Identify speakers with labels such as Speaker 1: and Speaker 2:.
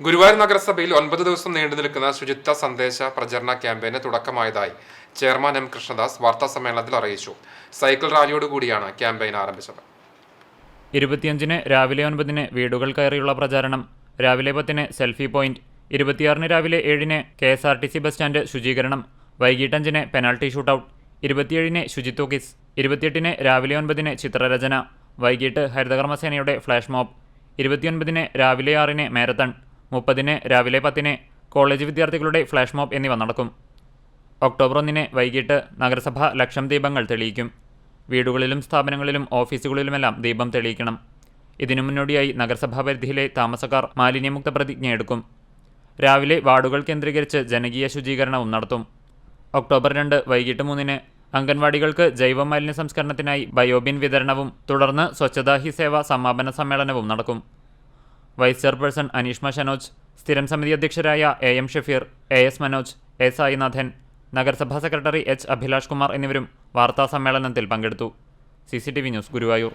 Speaker 1: ഗുരുവായൂർ നഗരസഭയിൽ ഒൻപത് ദിവസം നീണ്ടു നിൽക്കുന്ന ശുചിത്വ സന്ദേശ പ്രചരണ ക്യാമ്പയിന് തുടക്കമായതായി ചെയർമാൻ എം കൃഷ്ണദാസ് വാർത്താ സമ്മേളനത്തിൽ അറിയിച്ചു. സൈക്കിൾ റാലിയോടുകൂടിയാണ് ക്യാമ്പയിൻ ആരംഭിച്ചത്.
Speaker 2: ഇരുപത്തിയഞ്ചിന് രാവിലെ ഒൻപതിന് വീടുകൾ കയറിയുള്ള പ്രചാരണം. രാവിലെ പത്തിന് സെൽഫി പോയിന്റ്. ഇരുപത്തിയാറിന് രാവിലെ ഏഴിന് K S R T C bus stand ശുചീകരണം. വൈകിട്ട് അഞ്ചിന് പെനാൽറ്റി ഷൂട്ടൌട്ട്. ഇരുപത്തിയേഴിന് ശുചിത്വ കിസ് ഇരുപത്തിയെട്ടിന് രാവിലെ ഒൻപതിന് ചിത്രരചന. വൈകിട്ട് ഹരിതകർമ്മസേനയുടെ ഫ്ലാഷ് മോബ്. ഇരുപത്തിയൊൻപതിന് രാവിലെ ആറിന് മാരത്തൺ. മുപ്പതിന് രാവിലെ പത്തിന് കോളേജ് വിദ്യാർത്ഥികളുടെ ഫ്ലാഷ് മോബ് എന്നിവ നടക്കും. ഒക്ടോബർ ഒന്നിന് വൈകിട്ട് നഗരസഭ ലക്ഷം ദീപങ്ങൾ തെളിയിക്കും. വീടുകളിലും സ്ഥാപനങ്ങളിലും ഓഫീസുകളിലുമെല്ലാം ദീപം തെളിയിക്കണം. ഇതിനു മുന്നോടിയായി നഗരസഭാ പരിധിയിലെ താമസക്കാർ മാലിന്യമുക്ത പ്രതിജ്ഞ എടുക്കും. രാവിലെ വാർഡുകൾ കേന്ദ്രീകരിച്ച് ജനകീയ ശുചീകരണവും നടത്തും. ഒക്ടോബർ രണ്ട് വൈകിട്ട് മൂന്നിന് അംഗൻവാടികൾക്ക് ജൈവ മാലിന്യ സംസ്കരണത്തിനായി ബയോബിൻ വിതരണവും തുടർന്ന് സ്വച്ഛതാ ഹി സേവ സമാപന സമ്മേളനവും നടക്കും. വൈസ് ചെയർപേഴ്സൺ അനീഷ്മ ഷനോജ് സ്ഥിരം സമിതി അധ്യക്ഷരായ A M Shafeer A S Manoj A Sainathan നഗരസഭാ സെക്രട്ടറി എച്ച് അഭിലാഷ് കുമാർ എന്നിവരും വാർത്താ സമ്മേളനത്തിൽ പങ്കെടുത്തു. C news Guruvayur.